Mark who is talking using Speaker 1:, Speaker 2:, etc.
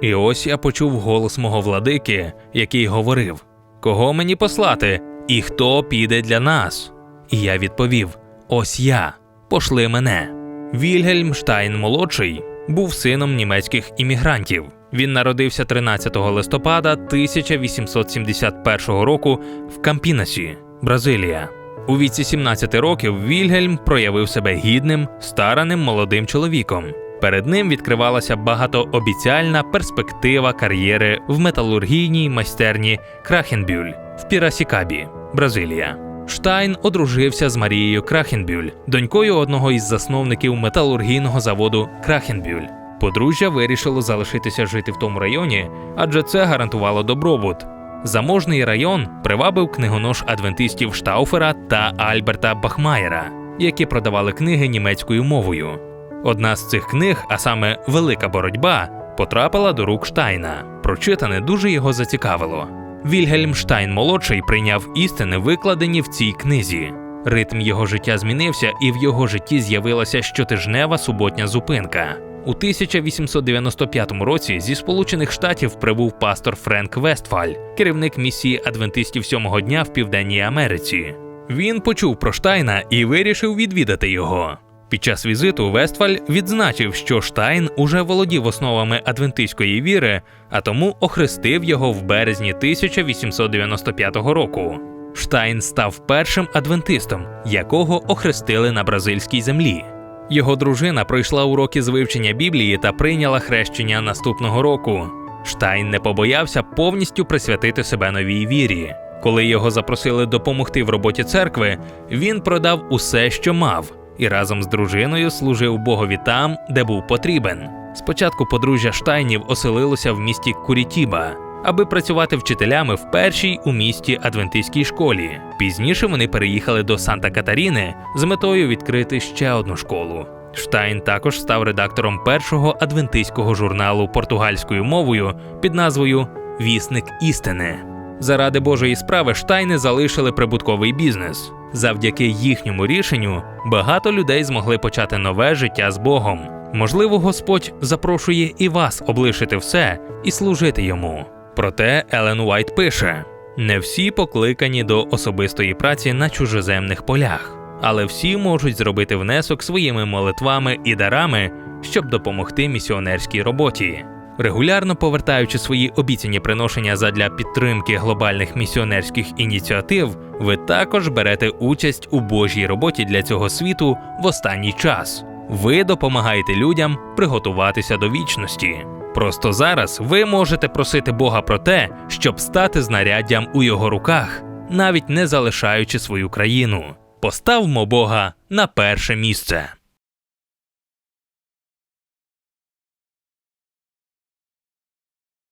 Speaker 1: І ось я почув голос мого владики, який говорив: Кого мені послати, і хто піде для нас? І я відповів: Ось я, пошли мене. Вільгельм Штайн молодший був сином німецьких іммігрантів. Він народився 13 листопада 1871 року в Кампінасі, Бразилія. У віці 17 років Вільгельм проявив себе гідним, стараним молодим чоловіком. Перед ним відкривалася багатообіцяльна перспектива кар'єри в металургійній майстерні Крахенбюль в Пірасікабі, Бразилія. Штайн одружився з Марією Крахенбюль, донькою одного із засновників металургійного заводу Крахенбюль. Подружжя вирішило залишитися жити в тому районі, адже це гарантувало добробут. Заможний район привабив книгонож адвентистів Штауфера та Альберта Бахмаєра, які продавали книги німецькою мовою. Одна з цих книг, а саме Велика боротьба, потрапила до рук Штайна. Прочитане дуже його зацікавило. Вільгельм Штайн молодший прийняв істини, викладені в цій книзі. Ритм його життя змінився, і в його житті з'явилася щотижнева суботня зупинка. У 1895 році зі Сполучених Штатів прибув пастор Френк Вестфаль, керівник місії адвентистів сьомого дня в Південній Америці. Він почув про Штайна і вирішив відвідати його. Під час візиту Вестфаль відзначив, що Штайн уже володів основами адвентистської віри, а тому охрестив його в березні 1895 року. Штайн став першим адвентистом, якого охрестили на бразильській землі. Його дружина пройшла уроки з вивчення Біблії та прийняла хрещення наступного року. Штайн не побоявся повністю присвятити себе новій вірі. Коли його запросили допомогти в роботі церкви, він продав усе, що мав, і разом з дружиною служив Богові там, де був потрібен. Спочатку подружжя Штайнів оселилося в місті Курітіба, аби працювати вчителями в першій у місті адвентистській школі. Пізніше вони переїхали до Санта-Катаріни з метою відкрити ще одну школу. Штайн також став редактором першого адвентистського журналу португальською мовою під назвою Вісник істини. Заради Божої справи Штайни залишили прибутковий бізнес. Завдяки їхньому рішенню багато людей змогли почати нове життя з Богом. Можливо, Господь запрошує і вас облишити все і служити йому. Проте Елен Уайт пише: не всі покликані до особистої праці на чужеземних полях, але всі можуть зробити внесок своїми молитвами і дарами, щоб допомогти місіонерській роботі. Регулярно повертаючи свої обіцяні приношення задля підтримки глобальних місіонерських ініціатив, ви також берете участь у Божій роботі для цього світу в останній час. Ви допомагаєте людям приготуватися до вічності. Просто зараз ви можете просити Бога про те, щоб стати знаряддям у його руках, навіть не залишаючи свою країну. Поставмо Бога на перше місце.